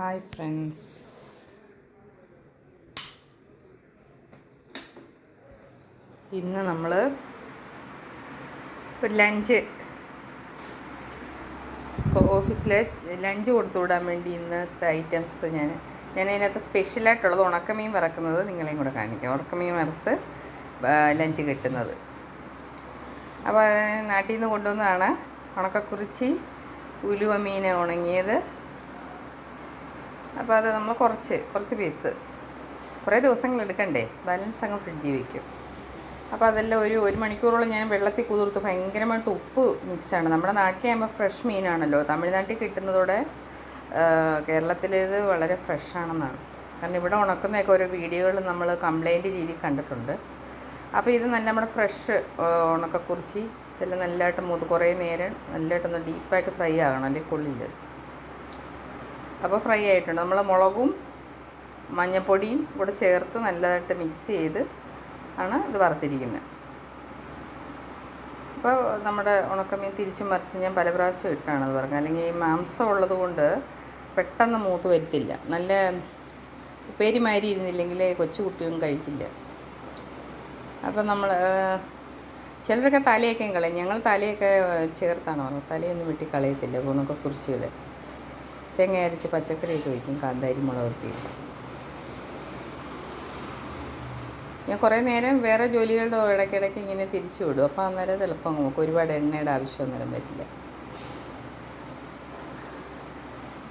Hi friends ഇന്ന് നമ്മൾ ഒരു ലഞ്ച്. ഓഫീസിലെ ലഞ്ച് കൊടുത്തു വിടാൻ വേണ്ടി ഇന്നത്തെ ഐറ്റംസ് ഞാൻ ഞാൻ അതിനകത്ത് സ്പെഷ്യലായിട്ടുള്ളത് ഉണക്കമീൻ വറക്കുന്നത് നിങ്ങളെയും കൂടെ കാണിക്കാം. ഉണക്കമീൻ വറുത്ത് ലഞ്ച് കിട്ടുന്നത്. അപ്പോൾ നാട്ടിൽ നിന്ന് കൊണ്ടുവന്നതാണ്. ഉണക്കക്കുറിച്ചി ഉലുവ മീൻ ഉണങ്ങിയത്. അപ്പോൾ അത് നമ്മൾ കുറച്ച് കുറച്ച് പീസ് കുറേ ദിവസങ്ങൾ എടുക്കണ്ടേ? ബാലൻസ് അങ്ങ് ഫ്രിഡ്ജിൽ വയ്ക്കും അപ്പോൾ അതെല്ലാം ഒരു ഒരു മണിക്കൂറോളം ഞാൻ വെള്ളത്തിൽ കുതിർത്ത് ഭയങ്കരമായിട്ട് ഉപ്പ് മിക്സാണ് നമ്മുടെ നാട്ടിലാകുമ്പോൾ ഫ്രഷ് മീനാണല്ലോ. തമിഴ്നാട്ടിൽ കിട്ടുന്നതോടെ കേരളത്തിലേത് വളരെ ഫ്രഷാണെന്നാണ് കാരണം ഇവിടെ ഉണക്കുന്നതൊക്കെ ഓരോ വീഡിയോകൾ നമ്മൾ കംപ്ലൈന്റ് രീതിയിൽ കണ്ടിട്ടുണ്ട്. അപ്പോൾ ഇത് നല്ല നമ്മുടെ ഫ്രഷ് ഉണക്കക്കുറിച്ചി. ഇതെല്ലാം നല്ലതായിട്ട് മൂത്ത് കുറേ നേരം നല്ലതായിട്ടൊന്ന് ഡീപ്പായിട്ട് ഫ്രൈ ആകണം അല്ലെങ്കിൽ കൊള്ളില്ല. അപ്പോൾ ഫ്രൈ ആയിട്ടുണ്ട്. നമ്മൾ മുളകും മഞ്ഞൾപ്പൊടിയും കൂടെ ചേർത്ത് നല്ലതായിട്ട് മിക്സ് ചെയ്ത് ആണ് ഇത് വറുത്തിരിക്കുന്നത്. അപ്പോൾ നമ്മുടെ ഉണക്കമീൻ തിരിച്ചും മറിച്ച് ഞാൻ പല പ്രാവശ്യം ഇട്ടാണ് അത് പറഞ്ഞത് അല്ലെങ്കിൽ ഈ മാംസം ഉള്ളത് കൊണ്ട് പെട്ടെന്ന് മൂത്ത് വരുത്തില്ല. നല്ല ഉപ്പേരി മാതിരി ഇരുന്നില്ലെങ്കിൽ കൊച്ചുകുട്ടിയും കഴിക്കില്ല. അപ്പം നമ്മൾ ചിലരൊക്കെ തലയൊക്കെ കളയും. ഞങ്ങൾ തലയൊക്കെ ചേർത്താണ് പറഞ്ഞത് തലയൊന്നും വെട്ടി കളയത്തില്ല. ഉണക്ക തേങ്ങ അരച്ച് പച്ചക്കറിയൊക്കെ വയ്ക്കും കാന്താരി മുളകൊക്കെ ഞാൻ കുറേ നേരം വേറെ ജോലികളുടെ ഇടയ്ക്കിടയ്ക്ക് ഇങ്ങനെ തിരിച്ചു വിടും. അപ്പോൾ അന്നേരം അത് നമുക്ക് ഒരുപാട് എണ്ണയുടെ ആവശ്യം അന്നേരം പറ്റില്ല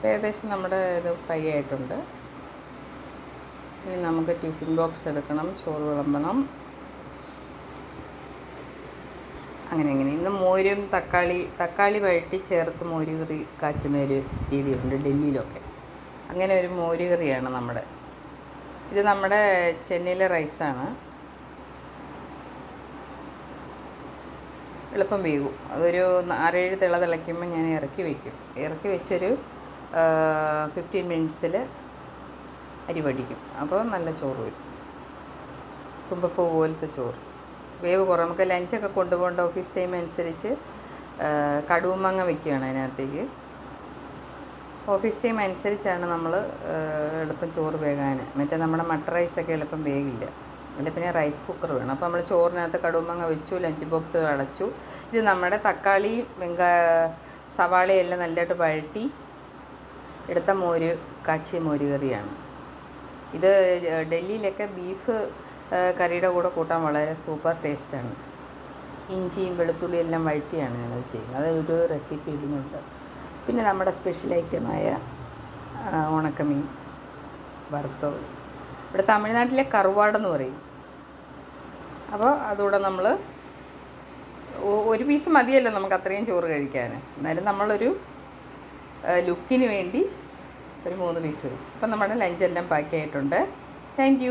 ഏകദേശം നമ്മുടെ ഇത് ഫ്രൈ ആയിട്ടുണ്ട്. ഇനി നമുക്ക് ടിഫിൻ ബോക്സ് എടുക്കണം ചോറ് വിളമ്പണം. അങ്ങനെ അങ്ങനെ. ഇന്ന് മോരും തക്കാളി തക്കാളി വഴറ്റി ചേർത്ത് മോര് കറി കാച്ചുന്ന ഒരു രീതിയുണ്ട് ഡൽഹിയിലൊക്കെ. അങ്ങനെ ഒരു മോര് കറിയാണ് നമ്മുടെ. ഇത് നമ്മുടെ ചെന്നൈയിലെ റൈസാണ്. എളുപ്പം വേകും അതൊരു ആറേഴ് തിള തിളയ്ക്കുമ്പോൾ ഞാൻ ഇറക്കി വയ്ക്കും ഇറക്കി വെച്ചൊരു ഫിഫ്റ്റീൻ മിനിറ്റ്സിൽ അരി പഠിക്കും അപ്പോൾ നല്ല ചോറ് വരും. തുമ്പപ്പൂ പോലത്തെ ചോറ്. വേവ് കുറവ്. നമുക്ക് ലഞ്ചൊക്കെ കൊണ്ടുപോകേണ്ട ഓഫീസ് ടൈം അനുസരിച്ച് കടുവമങ്ങ വെക്കുകയാണ് അതിനകത്തേക്ക്. ഓഫീസ് ടൈം അനുസരിച്ചാണ് നമ്മൾ എളുപ്പം ചോറ് വേകാൻ മറ്റേ നമ്മുടെ മട്ട റൈസൊക്കെ എളുപ്പം വേഗില്ല അല്ല പിന്നെ റൈസ് കുക്കർ വേണം. അപ്പോൾ നമ്മൾ ചോറിനകത്ത് കടുവമങ്ങ വെച്ചു ലഞ്ച് ബോക്സ് അടച്ചു. ഇത് നമ്മുടെ തക്കാളി വെങ്ക സവാളയെല്ലാം നല്ലതായിട്ട് വഴട്ടി എടുത്ത മോര് കാച്ചിയ മോര് കറിയാണ്. ഇത് ഡൽഹിയിലൊക്കെ ബീഫ് കറിയുടെ കൂടെ കൂട്ടാൻ വളരെ സൂപ്പർ ടേസ്റ്റാണ്. ഇഞ്ചിയും വെളുത്തുള്ളിയും എല്ലാം വഴറ്റിയാണ് ഞാനത് ചെയ്യുന്നത്. അതൊരു റെസിപ്പി ഇടുന്നുണ്ട്. പിന്നെ നമ്മുടെ സ്പെഷ്യൽ ഐറ്റമായ ഉണക്കമീൻ വറുത്തോ ഇവിടെ തമിഴ്നാട്ടിലെ കറുവാടെന്ന് പറയും. അപ്പോൾ അതുകൂടെ നമ്മൾ ഒരു പീസ് മതിയല്ലോ നമുക്ക് അത്രയും ചോറ് കഴിക്കാൻ എന്നാലും നമ്മളൊരു ലുക്കിന് വേണ്ടി ഒരു മൂന്ന് പീസ് വെച്ചു. അപ്പം നമ്മുടെ ലഞ്ചെല്ലാം പാക്കി ആയിട്ടുണ്ട്. താങ്ക്